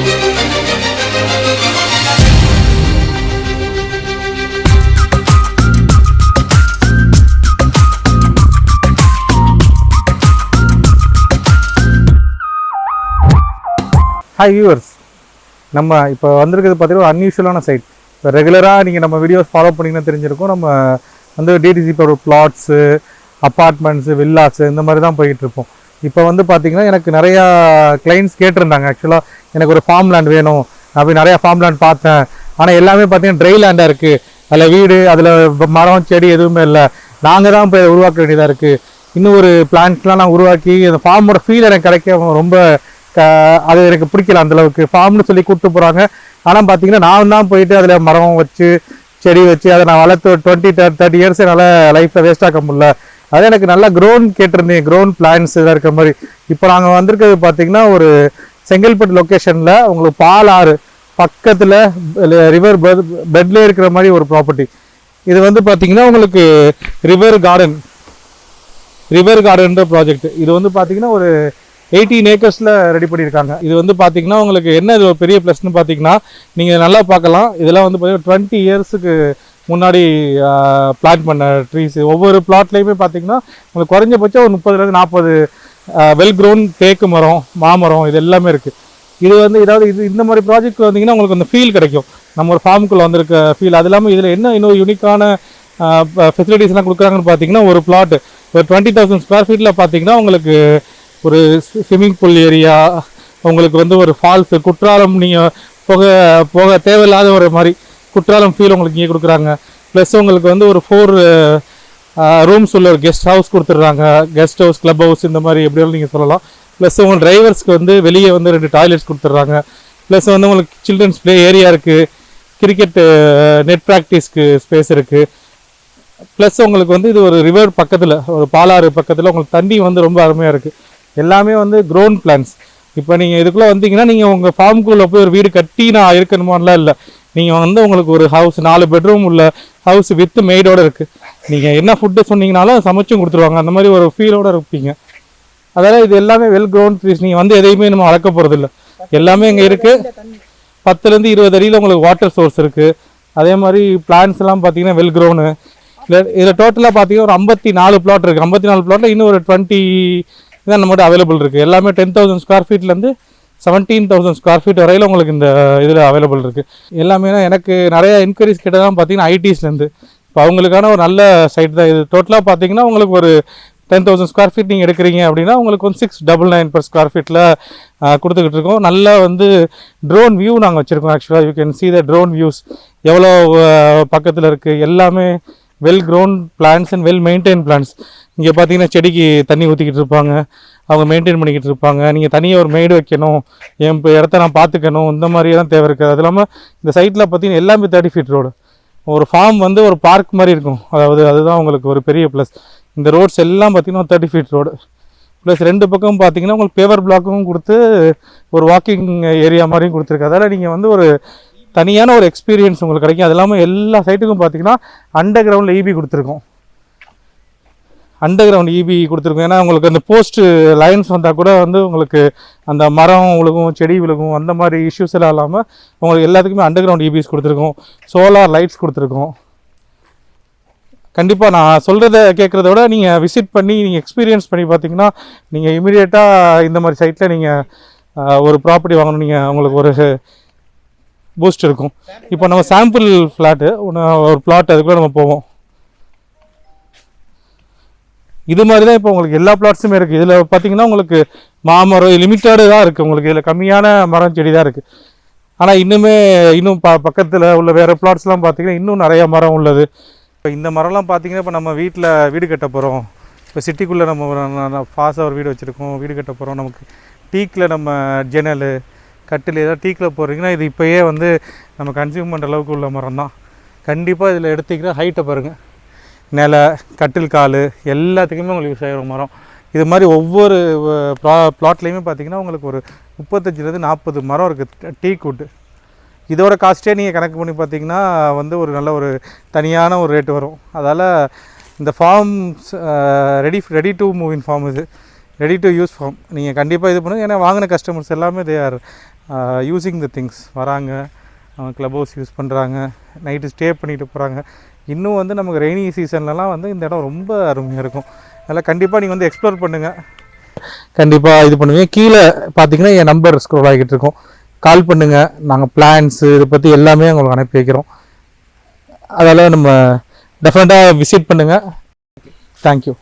Hi viewers நம்ம இப்போ வந்திருக்கிறது பார்த்தீங்கன்னா ஒரு அன்யூஷுவலான சைட் இப்போ ரெகுலராக நீங்கள் நம்ம வீடியோஸ் ஃபாலோ பண்ணிங்கன்னா தெரிஞ்சிருக்கும். நம்ம வந்து டிடிசி இப்போ ஒரு பிளாட்ஸு அப்பார்ட்மெண்ட்ஸு வில்லாஸு இந்த மாதிரி தான் போய்கிட்டு இருப்போம். இப்போ வந்து பார்த்தீங்கன்னா எனக்கு நிறையா கிளைண்ட்ஸ் கேட்டிருந்தாங்க. ஆக்சுவலாக எனக்கு ஒரு ஃபார்ம் லேண்ட் வேணும். அப்படி நிறையா ஃபார்ம் லேண்ட் பார்த்தேன். ஆனால் எல்லாமே பார்த்தீங்கன்னா ட்ரை லேண்டாக இருக்குது அதில் வீடு அதில் மரம் செடி எதுவுமே இல்லை. நாங்கள் தான் இப்போ உருவாக்க வேண்டியதாக இருக்குது இன்னும் ஒரு பிளான்ஸ்லாம் நான் உருவாக்கி அந்த ஃபார்மோட ஃபீல் எனக்கு கிடைக்க ரொம்ப க- அது எனக்கு பிடிக்கல அந்த அளவுக்கு. ஃபார்ம்னு சொல்லி கூப்பிட்டு போகிறாங்க ஆனால் பார்த்தீங்கன்னா நான் தான் போயிட்டு அதில் மரம் வச்சு செடி வச்சு அதை நான் வளர்த்து டுவெண்ட்டி தேர்ட்டி இயர்ஸ் என்னால் லைஃப்பில் வேஸ்ட் ஆக்க முடியல. அது எனக்கு நல்லா க்ரோன் கேட்டிருந்தீங்க க்ரோன் பிளான்ஸ் இதாக இருக்கிற மாதிரி. இப்போ நாங்கள் வந்திருக்கிறது பார்த்தீங்கன்னா ஒரு செங்கல்பட்டு லொக்கேஷனில் உங்களுக்கு பால் ஆறு பக்கத்தில் ரிவர் பெட்லேயே இருக்கிற மாதிரி ஒரு ப்ராப்பர்ட்டி இது வந்து பார்த்தீங்கன்னா உங்களுக்கு ரிவர் கார்டன் ரிவர் கார்டன்ற ப்ராஜெக்ட் இது வந்து பார்த்தீங்கன்னா ஒரு எயிட்டீன் ஏக்கர்ஸில் ரெடி பண்ணியிருக்காங்க. இது வந்து பார்த்தீங்கன்னா உங்களுக்கு என்ன இது ஒரு பெரிய ப்ளஸ்னு பார்த்தீங்கன்னா நீங்கள் நல்லா பார்க்கலாம். இதெல்லாம் வந்து பார்த்தீங்கன்னா டுவெண்ட்டி இயர்ஸுக்கு முன்னாடி பிளான் பண்ண ட்ரீஸ் ஒவ்வொரு பிளாட்லேயுமே பார்த்தீங்கன்னா உங்களுக்கு குறைஞ்சபட்சம் ஒரு முப்பதுலேருந்து நாற்பது வெல் க்ரோன் தேக்கு மரம் மாமரம் இது எல்லாமே இருக்குது இது வந்து ஏதாவது இது இந்த மாதிரி ப்ராஜெக்ட் வந்தீங்கன்னா உங்களுக்கு அந்த ஃபீல் கிடைக்கும். நம்ம ஒரு ஃபார்முக்குள்ளே வந்திருக்க ஃபீல் அது இல்லாமல் இதில் என்ன இன்னும் யூனிக்கான ஃபெசிலிட்டிஸ்லாம் கொடுக்குறாங்கன்னு பார்த்தீங்கன்னா ஒரு பிளாட் ஒரு டுவெண்ட்டி தௌசண்ட் ஸ்கொயர் ஃபீட்டில் பார்த்தீங்கன்னா உங்களுக்கு ஒரு ஸ்விம்மிங் பூல் ஏரியா உங்களுக்கு வந்து ஒரு ஃபால்ஸு குற்றாலம் நீங்கள் போக போக தேவையில்லாத ஒரு மாதிரி. குற்றாலம் ஃபீல் உங்களுக்கு இங்கே கொடுக்குறாங்க. ப்ளஸ் உங்களுக்கு வந்து ஒரு ஃபோர் ரூம்ஸ் uh, uh, உள்ள ஒரு கெஸ்ட் ஹவுஸ் கொடுத்துட்றாங்க. கெஸ்ட் ஹவுஸ் கிளப் ஹவுஸ் இந்த மாதிரி எப்படியாலும் நீங்கள் சொல்லலாம். ப்ளஸ் உங்கள் டிரைவர்ஸ்க்கு வந்து வெளியே வந்து ரெண்டு டாய்லெட்ஸ் கொடுத்துட்றாங்க. ப்ளஸ் வந்து உங்களுக்கு சில்ட்ரன்ஸ் ப்ளே ஏரியா இருக்குது கிரிக்கெட்டு நெட் ப்ராக்டிஸ்க்கு ஸ்பேஸ் இருக்குது ப்ளஸ் உங்களுக்கு வந்து இது ஒரு ரிவர் பக்கத்தில் ஒரு பாலாறு பக்கத்தில் உங்களுக்கு தண்ணி வந்து ரொம்ப அருமையாக இருக்குது எல்லாமே வந்து க்ரோன் பிளான்ஸ் இப்போ நீங்கள் இதுக்குள்ளே வந்தீங்கன்னா நீங்கள் உங்கள் ஃபார்முக்குள்ளே போய் ஒரு வீடு கட்டி நான் இருக்கணுமான்லாம் இல்லை. நீங்கள் வந்து உங்களுக்கு ஒரு ஹவுஸ் நாலு பெட்ரூம் உள்ள ஹவுஸ் வித் மெய்டோடு இருக்குது நீங்கள் என்ன ஃபுட்டு சொன்னீங்கனாலும் சமைச்சும் கொடுத்துருவாங்க. அந்த மாதிரி ஒரு ஃபீலோடு இருப்பீங்க. அதனால் இது எல்லாமே வெல் க்ரௌண்ட் ட்ரீஸ் நீங்கள் வந்து எதையுமே நம்ம வளர்க்க போகிறதில்ல எல்லாமே இங்கே இருக்குது பத்துலேருந்து இருபது அடியில் உங்களுக்கு வாட்டர் சோர்ஸ் இருக்குது அதே மாதிரி பிளான்ஸ் எல்லாம் பார்த்தீங்கன்னா வெல் க்ரோனு இதில் டோட்டலாக பார்த்தீங்கன்னா ஒரு ஐம்பத்தி நாலு பிளாட் இருக்குது ஐம்பத்தி நாலு பிளாட்டில் இன்னும் ஒரு டுவெண்ட்டி தான் நம்மகிட்ட அவைலபிள் இருக்குது எல்லாமே டென் தௌசண்ட் ஸ்கொயர் ஃபீட்லேருந்து செவன்டீன் தௌசண்ட் ஸ்கொயர் ஃபீட் வரையில் உங்களுக்கு இந்த இதில் அவைலபிள் இருக்குது எல்லாமே எனக்கு நிறைய என்கொயரிஸ் கிட்டதான் பார்த்தீங்கன்னா ஐடிஸ்லேருந்து இப்போ அவங்களுக்கான ஒரு நல்ல சைட் தான் இது. டோட்டலாக பார்த்தீங்கன்னா உங்களுக்கு ஒரு டென் தௌசண்ட் ஸ்கொயர் ஃபீட் நீங்கள் எடுக்கிறீங்க அப்படின்னா உங்களுக்கு வந்து six double nine per square ஃபீட்டில் கொடுத்துக்கிட்டு இருக்கோம். நல்ல வந்து ட்ரோன் வியூ நாங்கள் வச்சுருக்கோம் ஆக்சுவலாக you can see the drone views எவ்வளோ பக்கத்தில் இருக்குது எல்லாமே well grown plants and well maintained plants இங்கே பார்த்தீங்கன்னா செடிக்கு தண்ணி ஊற்றிக்கிட்டு இருப்பாங்க. அவங்க மெயின்டைன் பண்ணிக்கிட்டு இருப்பாங்க. நீங்கள் தனியாக ஒரு மெய்டு வைக்கணும். என் இப்போ இடத்த நான் பார்த்துக்கணும். இந்த மாதிரி தான் தேவை இருக்குது. அது இல்லாமல் இந்த சைட்டில் பார்த்தீங்கன்னா எல்லாமே தேர்ட்டி ஃபீட் ரோடு ஒரு ஃபார்ம் வந்து ஒரு பார்க் மாதிரி இருக்கும். அதாவது அதுதான் உங்களுக்கு ஒரு பெரிய ப்ளஸ் இந்த ரோட்ஸ் எல்லாம் பார்த்தீங்கன்னா தேர்ட்டி ஃபீட் ரோடு ப்ளஸ் ரெண்டு பக்கம் பார்த்தீங்கன்னா உங்களுக்கு பேவர் பிளாக்கும் கொடுத்து ஒரு வாக்கிங் ஏரியா மாதிரியும் கொடுத்துருக்கு. அதால் நீங்கள் வந்து ஒரு தனியான ஒரு எக்ஸ்பீரியன்ஸ் உங்களுக்கு கிடைக்கும். அது இல்லாமல் எல்லா சைட்டுக்கும் பார்த்தீங்கன்னா அண்டர் கிரவுண்டில் ஈபி கொடுத்துருக்கோம். அண்டர் கிரவுண்ட் இபி கொடுத்துருக்கோம். ஏன்னா உங்களுக்கு அந்த போஸ்ட்டு லைன்ஸ் வந்தால் கூட வந்து உங்களுக்கு அந்த மரம் விழுகும் செடி விழுகும் அந்த மாதிரி இஷ்யூஸ் எல்லாம் இல்லாமல் உங்களுக்கு எல்லாத்துக்குமே அண்டர் கிரவுண்ட் e இபிஸ் கொடுத்துருக்கோம். சோலார் லைட்ஸ் கொடுத்துருக்கோம். கண்டிப்பாக நான் சொல்கிறத கேட்குறத விட நீங்கள் விசிட் பண்ணி நீங்கள் எக்ஸ்பீரியன்ஸ் பண்ணி பார்த்தீங்கன்னா நீங்கள் இமீடியட்டாக இந்த மாதிரி சைட்டில் நீங்கள் ஒரு ப்ராப்பர்ட்டி வாங்கணும் நீங்கள் உங்களுக்கு ஒரு பூஸ்ட் இருக்கும். இப்போ நம்ம சாம்பிள் ஃப்ளாட்டு ஒன்று ஒரு பிளாட் அதுக்குள்ளே நம்ம போவோம். இது மாதிரி தான் இப்போ உங்களுக்கு எல்லா பிளாட்ஸுமே இருக்குது இதில் பார்த்தீங்கன்னா உங்களுக்கு மாமரம் லிமிட்டடு தான் இருக்குது உங்களுக்கு இதில் கம்மியான மரம் செடி தான் இருக்குது ஆனால் இன்னுமே இன்னும் ப பக்கத்தில் உள்ள வேறு பிளாட்ஸ்லாம் பார்த்தீங்கன்னா இன்னும் நிறைய மரம் உள்ளது. இப்போ இந்த மரம்லாம் பார்த்தீங்கன்னா இப்போ நம்ம வீட்டில் வீடு கட்ட போகிறோம் இப்போ சிட்டிக்குள்ளே நம்ம ஃபாஸ்ட்டாக ஒரு வீடு வச்சுருக்கோம். வீடு கட்ட போகிறோம் நமக்கு டீக்கில் நம்ம ஜன்னல் கட்டில் ஏதாவது டீக்கில் போடுறீங்கன்னா இது இப்போயே வந்து நம்ம கன்சியூம் பண்ணுற அளவுக்கு உள்ள மரம் தான் கண்டிப்பாக இதில் எடுத்திங்கன்னா ஹைட்டை பாருங்கள் நிலை கட்டில் கால் எல்லாத்துக்குமே உங்களுக்கு யூஸ் ஆகிரும் மரம். இது மாதிரி ஒவ்வொரு ப்ளா பிளாட்லேயுமே பார்த்தீங்கன்னா உங்களுக்கு ஒரு முப்பத்தஞ்சிலேருந்து நாற்பது மரம் இருக்குது டீ கூட்டு. இதோட காஸ்ட்டே நீங்கள் கணக்கு பண்ணி பார்த்தீங்கன்னா வந்து ஒரு நல்ல ஒரு தனியான ஒரு ரேட்டு வரும். அதால் இந்த farm ready ready to move in farm இது. ரெடி டு யூஸ் ஃபார்ம் நீங்கள் கண்டிப்பாக இது பண்ணுங்கள் ஏன்னா வாங்கின கஸ்டமர்ஸ் எல்லாமே they are using the things வராங்க. அவங்க க்ளப் ஹவுஸ் யூஸ் பண்ணுறாங்க நைட்டு ஸ்டே பண்ணிட்டு போகிறாங்க இன்னும் வந்து நமக்கு ரெய்னி சீசன்லலாம் வந்து இந்த இடம் ரொம்ப அருமையாக இருக்கும். அதனால் கண்டிப்பாக நீங்கள் வந்து எக்ஸ்ப்ளோர் பண்ணுங்கள் கண்டிப்பாக இது பண்ணுவீங்க. கீழே பார்த்தீங்கன்னா என் நம்பர் ஸ்க்ரோல் ஆகிட்டு இருக்கும். கால் பண்ணுங்கள் நாங்கள் பிளான்ஸு இதை பற்றி எல்லாமே உங்களுக்கு அனுப்பி வைக்கிறோம். அதால் நம்ம டெஃபினட்டாக விசிட் பண்ணுங்கள் தேங்க்யூ